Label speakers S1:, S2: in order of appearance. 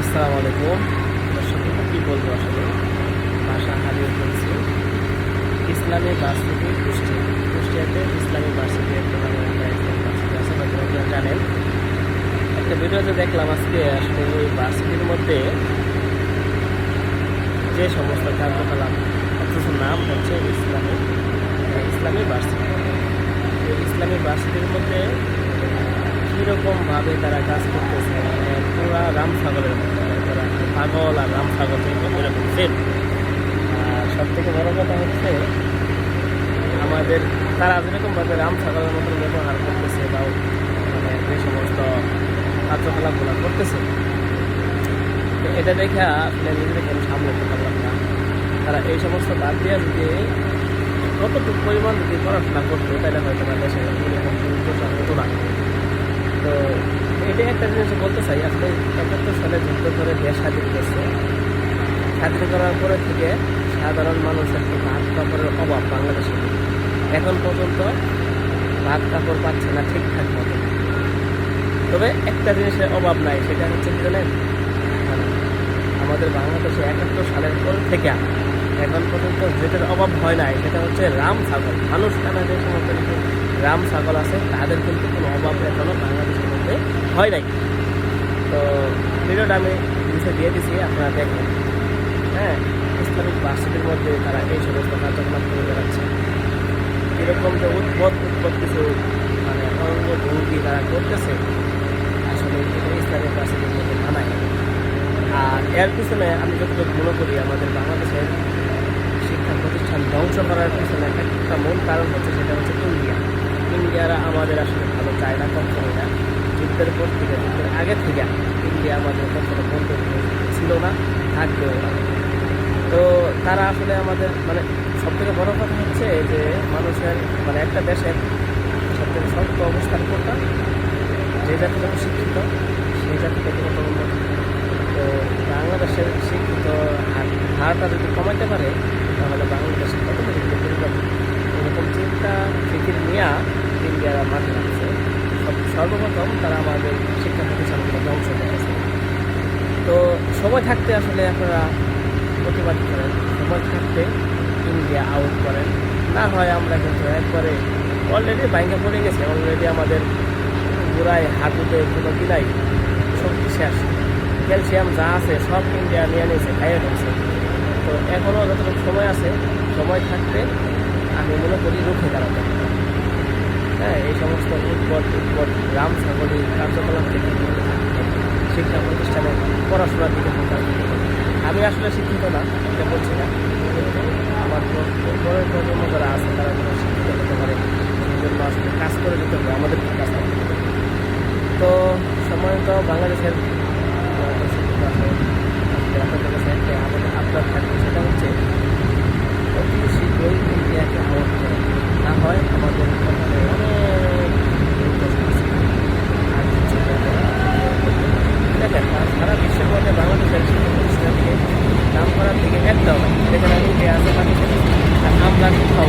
S1: আসসালামু আলাইকুম দর্শক কী বলব আসলে? ভাষা হারিয়ে ফেলছি। ইসলামী ভার্সিটি কুষ্টিয়া। কুষ্টিয়াতে ইসলামী ভার্সিটি একটা আপনারা জানেন। একটা ভিডিওতে দেখলাম আজকে আসলে ওই ভার্সিটির মধ্যে যে সমস্ত কার্যকলাপ অথচ নাম হচ্ছে ইসলামী ইসলামী এই ইসলামী ভার্সিটির মধ্যে কীরকমভাবে তারা কাজ করতেছে? পুরা রাম তারা পাগল আর রাম সাগর এরকম সেম আর সব থেকে বড় কথা হচ্ছে, আমাদের তারা যেরকমভাবে রাম সাগরের মতো ব্যবহার করতেছে বা মানে যে সমস্ত কার্যকলাপগুলো করতেছে, তো এটা দেখে আসলে নিজেদেরকে আমি সামলাতে পারলাম না? তারা এই সমস্ত বাদ দিয়ে যদি কতটুকু পরিমাণ যদি পড়াশোনা করতো, তাহলে হয়তো বা দেশে এরকম হতো না। তো এটা একটা জিনিস বলতে চাই আসলে একাত্তর সালে যুদ্ধ করে দেশ স্বাধীন করছে। স্বাধীন করার পরে থেকে সাধারণ মানুষের ভাত কাপড়ের অভাব বাংলাদেশে এখন পর্যন্ত ভাত কাপড় পাচ্ছে না ঠিকঠাক মতো। তবে একটা জিনিসের অভাব নাই, সেটা হচ্ছে কি জানেন? আমাদের বাংলাদেশে একাত্তর সালের পর থেকে এখন পর্যন্ত যেটার অভাব হয় নাই, সেটা হচ্ছে রাম ছাগল। মানুষ টানা যে সমস্ত রাম ছাগল আছে, তাদের কিন্তু কোনো অভাব এখনও বাংলাদেশের মধ্যে হয় নাই। তো ভিডিওটা আমি নিচে দিয়ে দিছি, আপনারা দেখেন। হ্যাঁ ইসলামিক ভার্সিটির মধ্যে তারা এই সমস্ত কার্যকলাপ করে বেড়াচ্ছে। এরকম যে উদ্ভট উদ্ভট কিছু মানে অঙ্গ ভঙ্গি তারা করতেছে, আসলে এটা ইসলামিক ভার্সিটির মধ্যে মানায় আর এর পিছনে আমি যতটুকু মনে করি, আমাদের বাংলাদেশের শিক্ষা প্রতিষ্ঠান ধ্বংস করার পিছনে একটা মূল কারণ হচ্ছে সেটা হচ্ছে ইন্ডিয়া। ইন্ডিয়ারা আমাদের আসলে ভালো চায় না কম কখনোই না। যুদ্ধের পর থেকে যুদ্ধের আগে থেকে ইন্ডিয়া আমাদের কখনো বন্ধু ছিল না, থাকবেও না। তো তারা আসলে আমাদের মানে সব থেকে বড় কথা হচ্ছে যে মানুষের মানে একটা দেশের সব থেকে শক্ত অবস্থান কোনটা? যে জাতি যখন শিক্ষিত সেই জাতি তত কত তো বাংলাদেশের শিক্ষিত হার হারটা যদি কমাইতে পারে, তাহলে বাংলাদেশের কত এরকম চিন্তা ফিকির নিয়ে ইন্ডিয়ারা মাঠে সর্বপ্রথম তারা আমাদের শিক্ষা প্রতিষ্ঠানগুলো ধ্বংস করেছে। তো সময় থাকতে আসলে আপনারা প্রতিবাদ করেন, সময় থাকতে ইন্ডিয়া আউট করেন। না হয় আমরা কিন্তু একবারে অলরেডি বাইঙ্গা পড়ে গেছে অলরেডি আমাদের গোড়ায় হাঁটুতে কোনো দিলাই শক্তি শেষ। ক্যালসিয়াম যা আছে সব ইন্ডিয়া নিয়ে নিয়েছে, খাইয়ে ফেলছে। তো এখনও যতটুকু সময় আছে, সময় থাকতে আমি মনে করি রুখে দাঁড়াতে। হ্যাঁ এই সমস্ত উৎপট উৎপট গ্রাম সাগরী কার্যকলাপ থেকে শিক্ষা প্রতিষ্ঠানে পড়াশোনার দিকে প্রচার আমি আসলে শিক্ষিত না, এটা বলছি না। আমার পরের প্রজন্ম যারা আছে, তারা যেন শিক্ষিত হতে পারে জন্য আসলে কাজ করে যেতে হবে, আমাদের কাজ করতে হবে। তো সময়ত বাংলাদেশের আপনাদের কাছে একটা আমাদের আপনার থাকবে, সেটা হচ্ছে অতি শীঘ্র 左側